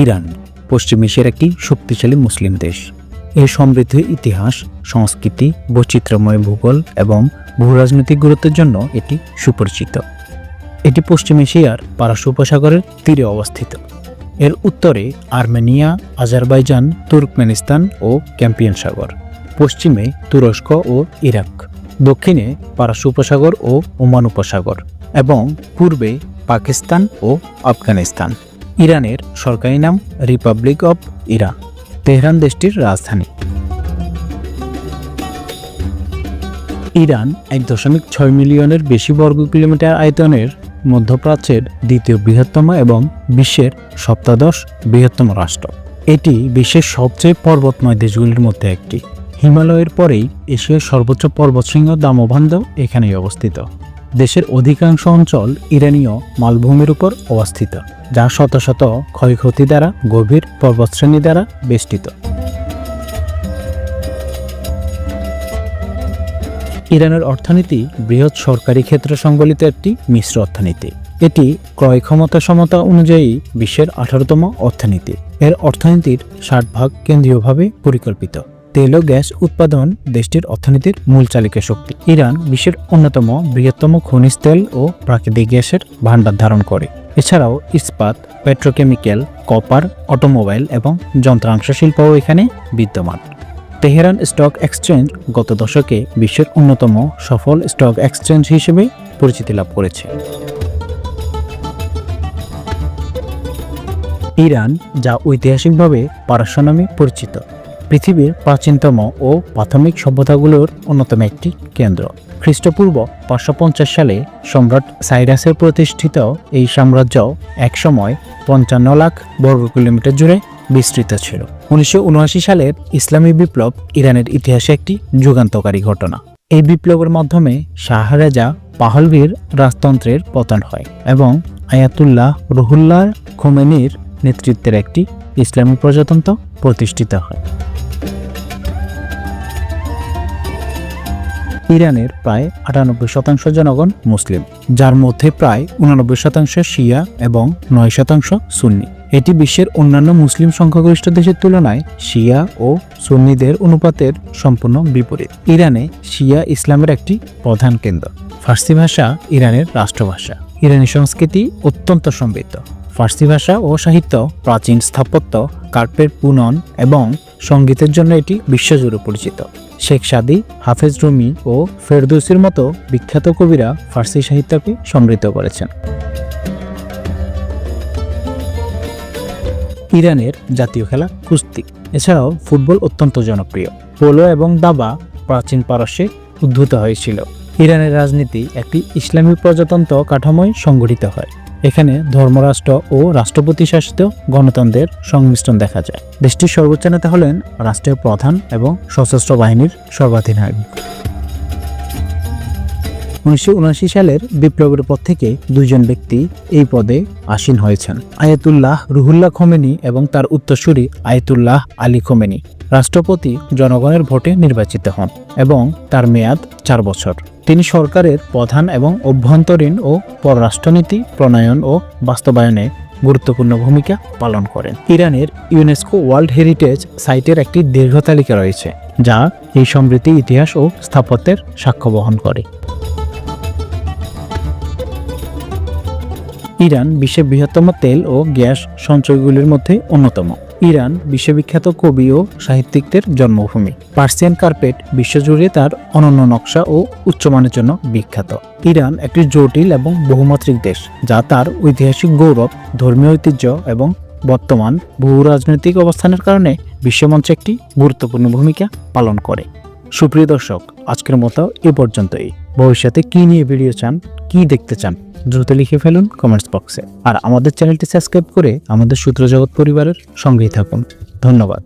Iran, পশ্চিম এশিয়ার একটি শক্তিশালী মুসলিম দেশ। এর সমৃদ্ধ ইতিহাস, সংস্কৃতি, বৈচিত্র্যময় ভূগোল এবং ভূরাজনৈতিক গুরুত্বের জন্য এটি সুপরিচিত। এটি পশ্চিম এশিয়ার পারস্য উপসাগরের তীরে অবস্থিত। এর উত্তরে আর্মেনিয়া, আজারবাইজান, তুর্কমেনিস্তান ও ক্যাম্পিয়ন সাগর। পশ্চিমে তুরস্ক ও ইরাক। দক্ষিণে পারস্য উপসাগর ও ওমান উপসাগর এবং পূর্বে পাকিস্তান ও আফগানিস্তান। ইরানের সরকারি নাম রিপাবলিক অব ইরান তেহরান দেশটির রাজধানী। ইরান এক দশমিক ছয় মিলিয়নের বেশি বর্গ কিলোমিটার আয়তনের মধ্যপ্রাচ্যের দ্বিতীয় বৃহত্তম এবং বিশ্বের সপ্তাদশ বৃহত্তম রাষ্ট্র। এটি বিশ্বের সবচেয়ে পর্বতময় দেশগুলির মধ্যে একটি। হিমালয়ের পরেই এশিয়ার সর্বোচ্চ পর্বতশৃঙ্গ দামোভান্দ এখানেই অবস্থিত। দেশের অধিকাংশ অঞ্চল ইরানীয় মালভূমির উপর অবস্থিত, যা শত শত ক্ষয়ক্ষতি দ্বারা গভীর পর্বতশ্রেণী দ্বারা বেষ্টিত। ইরানের অর্থনীতি বৃহৎ সরকারি ক্ষেত্র সংবলিত একটি মিশ্র অর্থনীতি। এটি ক্রয় ক্ষমতা সমতা অনুযায়ী বিশ্বের আঠারোতম অর্থনীতি। এর অর্থনীতির ষাট ভাগ কেন্দ্রীয়ভাবে পরিকল্পিত। তেল ও গ্যাস উৎপাদন দেশটির অর্থনীতির মূল চালিকা শক্তি। ইরান বিশ্বের অন্যতম বৃহত্তম খনিজ তেল ও প্রাকৃতিক গ্যাসের ভাণ্ডার ধারণ করে। এছাড়াও ইস্পাত, পেট্রোকেমিক্যাল, কপার, অটোমোবাইল এবং যন্ত্রাংশ শিল্পও এখানে বিদ্যমান। তেহরান স্টক এক্সচেঞ্জ গত দশকে বিশ্বের অন্যতম সফল স্টক এক্সচেঞ্জ হিসেবে পরিচিতি লাভ করেছে। ইরান, যা ঐতিহাসিকভাবে পারস্য নামে পরিচিত। পৃথিবীর প্রাচীনতম ও প্রাথমিক সভ্যতাগুলোর অন্যতম একটি কেন্দ্র। খ্রিস্টপূর্ব পাঁচশো পঞ্চাশ সালে সম্রাট সাইরাসের প্রতিষ্ঠিত এই সাম্রাজ্য একসময় পঞ্চান্ন লাখ বর্গ কিলোমিটার জুড়ে বিস্তৃত ছিল। উনিশশো উনআশি সালের ইসলামী বিপ্লব ইরানের ইতিহাসে একটি যুগান্তকারী ঘটনা। এই বিপ্লবের মাধ্যমে শাহরাজা পাহলভীর রাজতন্ত্রের পতন হয় এবং আয়াতুল্লাহ রুহুল্লাহ খোমেনির নেতৃত্বের একটি ইসলামী প্রজাতন্ত্র প্রতিষ্ঠিত হয়। ইরানের প্রায় আটানব্বই শতাংশ জনগণ মুসলিম, যার মধ্যে প্রায় উনানব্বই শতাংশ শিয়া এবং নয় শতাংশ সুন্নি। এটি বিশ্বের অন্যান্য মুসলিম সংখ্যাগরিষ্ঠ দেশের তুলনায় শিয়া ও সুন্নিদের অনুপাতের সম্পূর্ণ বিপরীত। ইরানে শিয়া ইসলামের একটি প্রধান কেন্দ্র। ফার্সি ভাষা ইরানের রাষ্ট্রভাষা। ইরানি সংস্কৃতি অত্যন্ত সমৃদ্ধ। ফার্সি ভাষা ও সাহিত্য প্রাচীন স্থাপত্য, কার্পের পুনন এবং সঙ্গীতের জন্য এটি বিশ্বজুড়ে পরিচিত। শেখ সাদি, হাফেজ রুমি ও ফেরদৌসির মতো বিখ্যাত কবিরা ফার্সি সাহিত্যকে সমৃদ্ধ করেছেন। ইরানের জাতীয় খেলা কুস্তি। এছাড়াও ফুটবল অত্যন্ত জনপ্রিয়। পোলো এবং দাবা প্রাচীন পারস্যে উদ্ভূত হয়েছিল। ইরানের রাজনীতি একটি ইসলামী প্রজাতন্ত্র কাঠামোয় সংগঠিত হয়। এখানে ধর্মরাষ্ট্র ও রাষ্ট্রপতি শাসিত গণতন্ত্রের সংমিশ্রণ দেখা যায়। দেশটির সর্বোচ্চ নেতা হলেন রাষ্ট্রীয় প্রধান এবং সশস্ত্র বাহিনীর সর্বাধিনায়ক। উনিশশো সালের বিপ্লবের পর থেকে দুইজন ব্যক্তি এই পদে আসীন হয়েছেন। আয়াতুল্লাহ রুহুল্লাহ খোমেনি এবং তার উত্তরসূরি আয়াতুল্লাহ আলী খোমেনি। রাষ্ট্রপতি জনগণের ভোটে নির্বাচিত হন এবং তার মেয়াদ চার বছর। তিনি সরকারের প্রধান এবং অভ্যন্তরীণ ও পররাষ্ট্রনীতি, প্রণয়ন ও বাস্তবায়নে গুরুত্বপূর্ণ ভূমিকা পালন করেন। ইরানের ইউনেস্কো ওয়ার্ল্ড হেরিটেজ সাইটের একটি দীর্ঘ তালিকা রয়েছে, যা এই সমৃদ্ধি ইতিহাস ও স্থাপত্যের সাক্ষ্য বহন করে। ইরান বিশ্বের বৃহত্তম তেল ও গ্যাস সঞ্চয়গুলির মধ্যে অন্যতম। ইরান বিশ্ববিখ্যাত কবি ও সাহিত্যিকদের জন্মভূমি। পার্সিয়ান কার্পেট বিশ্বজুড়ে তার অনন্য নকশা ও উচ্চমানের জন্য বিখ্যাত। ইরান একটি জটিল এবং বহুমাত্রিক দেশ, যা তার ঐতিহাসিক গৌরব, ধর্মীয় ঐতিহ্য এবং বর্তমান ভূ রাজনৈতিক অবস্থানের কারণে বিশ্বমঞ্চে একটি গুরুত্বপূর্ণ ভূমিকা পালন করে। সুপ্রিয় দর্শক, আজকের মতো এ পর্যন্তই। ভবিষ্যতে কি নিয়ে ভিডিও চান, কি দেখতে চান দ্রুত লিখে ফেলুন কমেন্টস বক্সে আর আমাদের চ্যানেলটি সাবস্ক্রাইব করে আমাদের সূত্র জগৎ পরিবারের সঙ্গেই থাকুন। ধন্যবাদ।